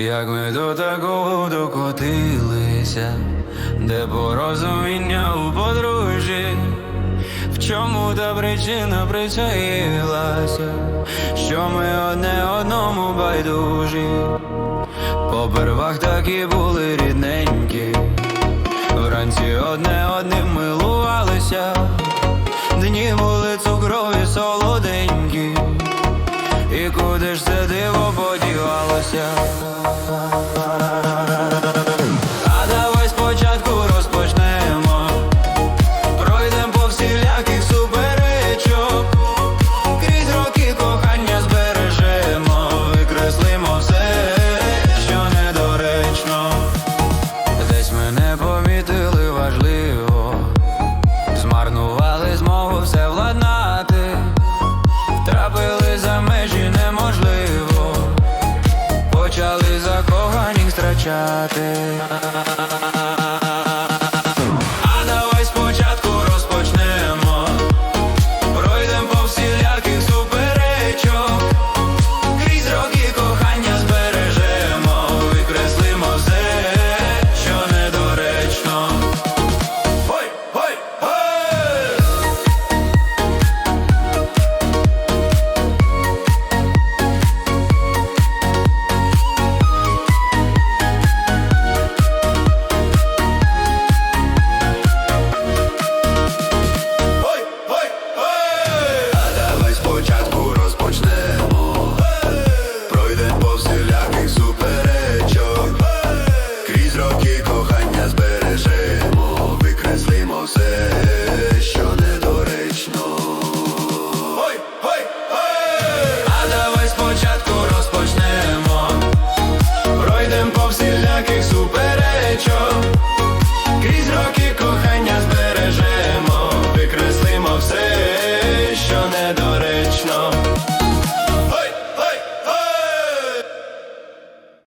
Як ми до такого докотилися, де порозуміння у подружжі, в чому та причина причаїлася, що ми одне одному байдужі, попервах такі були рідненькі, вранці одне одним милувалися, дні були цукрові солоденькі. І куди ж це диво was young. each other.